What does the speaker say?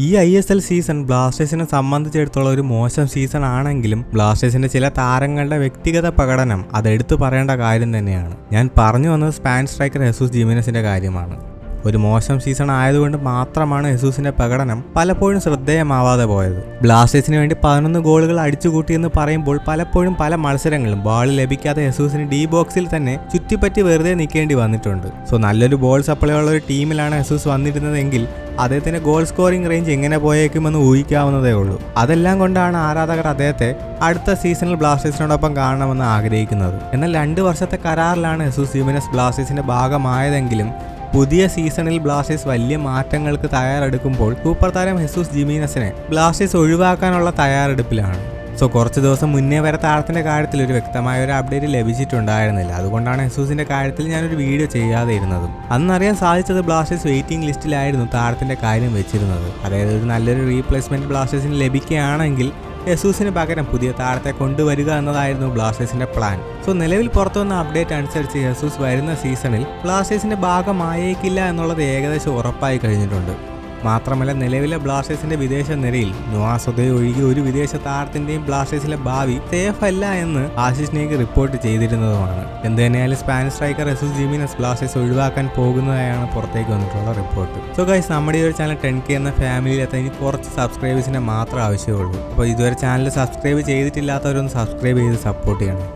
ഈ I S L season ബ്ലാസ്റ്റേഴ്സിനെ സംബന്ധിച്ചിടത്തോളം ഒരു മോശം സീസൺ ആണെങ്കിലും ബ്ലാസ്റ്റേഴ്സിന്റെ ചില താരങ്ങളുടെ വ്യക്തിഗത പ്രകടനം അതെടുത്തു പറയേണ്ട കാര്യം തന്നെയാണ്. ഞാൻ പറഞ്ഞു വന്നത് സ്പാൻ സ്ട്രൈക്കർ ഹെസൂസ് ജിമിനസിന്റെ കാര്യമാണ്. ഒരു മോശം സീസൺ ആയതുകൊണ്ട് മാത്രമാണ് ഹെസൂസിന്റെ പ്രകടനം പലപ്പോഴും ശ്രദ്ധേയമാവാതെ പോയത്. ബ്ലാസ്റ്റേഴ്സിന് വേണ്ടി പതിനൊന്ന് ഗോളുകൾ അടിച്ചുകൂട്ടിയെന്ന് പറയുമ്പോൾ പലപ്പോഴും പല മത്സരങ്ങളും ബോൾ ലഭിക്കാതെ ഹെസൂസിന് ഡി ബോക്സിൽ തന്നെ ചുറ്റിപ്പറ്റി വെറുതെ നിൽക്കേണ്ടി വന്നിട്ടുണ്ട്. സോ നല്ലൊരു ബോൾ സപ്ലൈ ഉള്ള ഒരു ടീമിലാണ് ഹെസൂസ് വന്നിരുന്നതെങ്കിൽ അദ്ദേഹത്തിന്റെ ഗോൾ സ്കോറിംഗ് റേഞ്ച് എങ്ങനെ പോയേക്കുമെന്ന് ഊഹിക്കാവുന്നതേ ഉള്ളൂ. അതെല്ലാം കൊണ്ടാണ് ആരാധകർ അദ്ദേഹത്തെ അടുത്ത സീസണിൽ ബ്ലാസ്റ്റേഴ്സിനോടൊപ്പം കാണണമെന്ന് ആഗ്രഹിക്കുന്നത്. എന്നാൽ രണ്ട് വർഷത്തെ കരാറിലാണ് ഹെസൂസ് യുമിനസ് ബ്ലാസ്റ്റേഴ്സിന്റെ ഭാഗമായതെങ്കിലും പുതിയ സീസണിൽ ബ്ലാസ്റ്റേഴ്സ് വലിയ മാറ്റങ്ങൾക്ക് തയ്യാറെടുക്കുമ്പോൾ സൂപ്പർ താരം ഹെസൂസ് ജിമീനസിനെ ബ്ലാസ്റ്റേഴ്സ് ഒഴിവാക്കാനുള്ള തയ്യാറെടുപ്പിലാണ്. സോ കുറച്ച് ദിവസം മുന്നേ വരെ താരത്തിന്റെ കാര്യത്തിൽ ഒരു വ്യക്തമായ ഒരു അപ്ഡേറ്റ് ലഭിച്ചിട്ടുണ്ടായിരുന്നില്ല. അതുകൊണ്ടാണ് ഹെസൂസിന്റെ കാര്യത്തിൽ ഞാനൊരു വീഡിയോ ചെയ്യാതെ ഇരുന്നതും. അന്നറിയാൻ സാധിച്ചത് ബ്ലാസ്റ്റേഴ്സ് വെയിറ്റിംഗ് ലിസ്റ്റിലായിരുന്നു താരത്തിന്റെ കാര്യം വെച്ചിരുന്നത്. അതായത് ഒരു നല്ലൊരു റീപ്ലേസ്മെന്റ് ബ്ലാസ്റ്റേഴ്സിന് ലഭിക്കുകയാണെങ്കിൽ യെസൂസിന് പകരം പുതിയ താരത്തെ കൊണ്ടുവരിക എന്നതായിരുന്നു ബ്ലാസ്റ്റേഴ്സിന്റെ പ്ലാൻ സോ നിലവിൽ പുറത്തുവന്ന അപ്ഡേറ്റ് അനുസരിച്ച് യസൂസ് വരുന്ന സീസണിൽ ബ്ലാസ്റ്റേഴ്സിന്റെ ഭാഗമായേക്കില്ല എന്നുള്ളത് ഏകദേശം ഉറപ്പായി കഴിഞ്ഞിട്ടുണ്ട്. മാത്രമല്ല നിലവിലെ ബ്ലാസ്റ്റേഴ്സിന്റെ വിദേശ നിരയിൽ നുവാസുദേ ഒഴികെ ഒരു വിദേശ താരത്തിന്റെയും ബ്ലാസ്റ്റേഴ്സിലെ ഭാവി സേഫ് അല്ല എന്ന് ആശിഷ് നേഗ് റിപ്പോർട്ട് ചെയ്തിരുന്നതുമാണ്. എന്ത് തന്നെയായാലും Spanish striker S Jimenez Blasters ഒഴിവാക്കാൻ പോകുന്നതായാണ് പുറത്തേക്ക് വന്നിട്ടുള്ള റിപ്പോർട്ട്. സോ ഗൈസ് നമ്മുടെ ഈ ഒരു ചാനൽ ടെൻ കെ എന്ന ഫാമിലിയിൽ എത്താൻ ഇനി കുറച്ച് സബ്സ്ക്രൈബേഴ്സിനെ മാത്രം ആവശ്യമുള്ളൂ. അപ്പോൾ ഇതുവരെ ചാനൽ സബ്സ്ക്രൈബ് ചെയ്തിട്ടില്ലാത്തവരൊന്ന് സബ്സ്ക്രൈബ് ചെയ്ത് സപ്പോർട്ട് ചെയ്യണം.